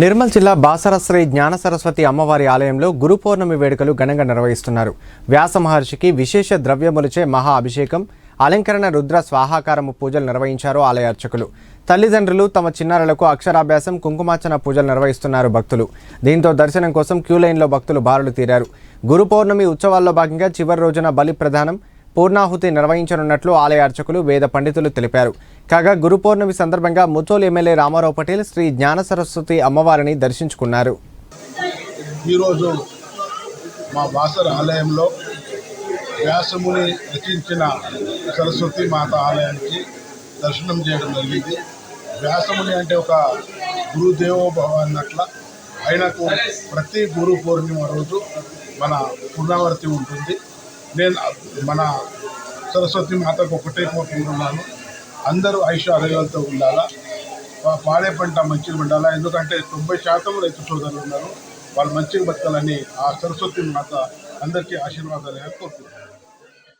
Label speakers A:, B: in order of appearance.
A: నిర్మల్ జిల్లా బాసర శ్రీ జ్ఞాన సరస్వతి అమ్మవారి ఆలయంలో గురు పౌర్ణమి వేడుకలు ఘనంగా నిర్వహిస్తున్నారు. వ్యాస మహర్షికి విశేష ద్రవ్యములచే మహా అభిషేకం అలంకరణ రుద్ర స్వాహాకారము పూజలు నిర్వహించారు ఆలయ అర్చకులు. తల్లిదండ్రులు తమ చిన్నారులకు అక్షరాభ్యాసం కుంకుమార్చన పూజలు నిర్వహిస్తున్నారు భక్తులు. దీంతో దర్శనం కోసం క్యూ లైన్లో భక్తులు బారులు తీరారు. గురు పౌర్ణమి ఉత్సవాల్లో భాగంగా చివరి రోజున బలి ప్రధానం పూర్ణాహుతి నిర్వహించనున్నట్లు ఆలయ అర్చకులు వేద పండితులు తెలిపారు. కాగా గురు పౌర్ణమి సందర్భంగా ముతోల్ ఎమ్మెల్యే రామారావు పటేల్ శ్రీ జ్ఞాన సరస్వతి అమ్మవారిని దర్శించుకున్నారు.
B: ఈరోజు మా బాసర ఆలయంలో వ్యాసముని రచించిన సరస్వతి మాత ఆలయానికి దర్శనం చేయడం జరిగింది. వ్యాసముని అంటే ఒక గురుదేవోభవ అన్నట్ల ఆయనకు ప్రతి గురు పూర్ణిమ రోజు మన పునరావర్తి ఉంటుంది. నేను మన సరస్వతి మాతకు ఒకటే కోరుకుంటున్నాను అందరూ ఐష ఆరోగ్యాలతో ఉండాలా? పాడే పంట మంచిగా ఉండాలా? ఎందుకంటే తొంభై శాతం రైతు సోదరులు ఉన్నారు. వాళ్ళు మంచిగా బతకాలని ఆ సరస్వతి మాత అందరికీ ఆశీర్వాదాలు కోరుకుంటున్నాను.